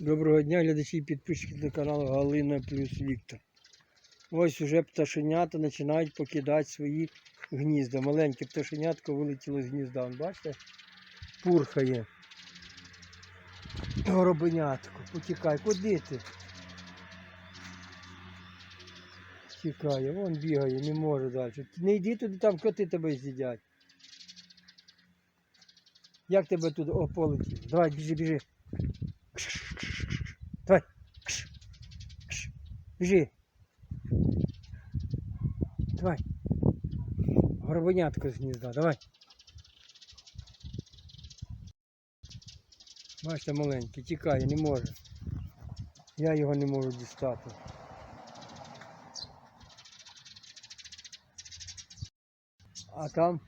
Доброго дня, глядачі і підписчики до каналу Галина плюс Віктор. Ось уже пташенята починають покидати свої гнізда. Маленьке пташенятко вилетіло з гнізда. Бачите? Пурхає. Горобенятко, потікай, куди ти? Тікає, вон бігає, не може далі. Не йди туди, там коти тебе з'їдять. Як тебе туди? О, полетів. Давай, біжи, біжи. Біжи. Давай. Горобенятко з гнізда, давай. Бачите, маленький, тікає, не може. Я його не можу дістати. А там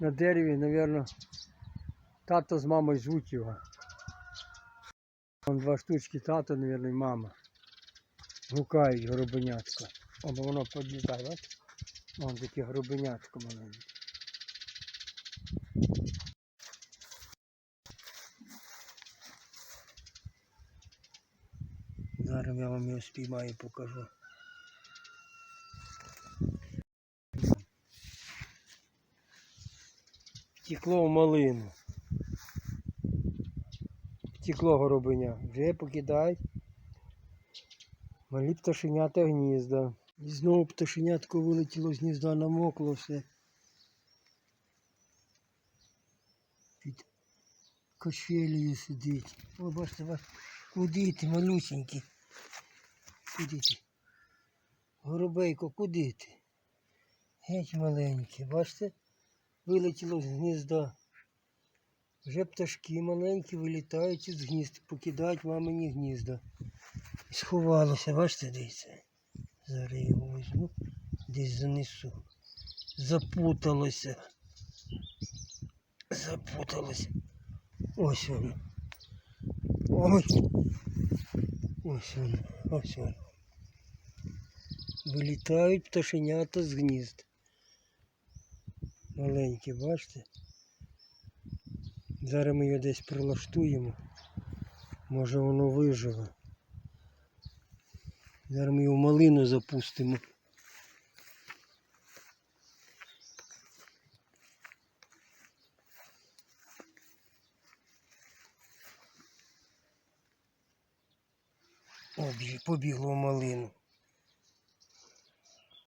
на дереві, мабуть, тато з мамою звуть його. Вон два штучки тато, мабуть, і мама. Гукають горобенятко. О, воно підлітає, бачите? Вон таке горобенятко маленьке. Зараз я вам його спіймаю і покажу. Втекло в малину. Втекло горобеня. Вже покидають. Малі пташенята гнізда. І знову пташенятко вилетіло з гнізда, намокло все. Під качелею сидить. О, бачите, бачите. Куди ти, малюсенький? Куди ти? Горобейко, куди ти? Геть маленький, бачите? Вилетіло з гнізда. Вже пташки маленькі вилітають із гнізд, покидають мамині гнізда. Сховалося, бачите, дивіться. Зараз його візьму, десь занесу. Запуталося. Запуталося. Ось воно. Ой. Ось воно. Ось воно. Вилітають пташенята з гнізд. Маленькі, бачите? Зараз ми його десь прилаштуємо. Може воно виживе. Зараз ми його малину запустимо. Побігло в малину.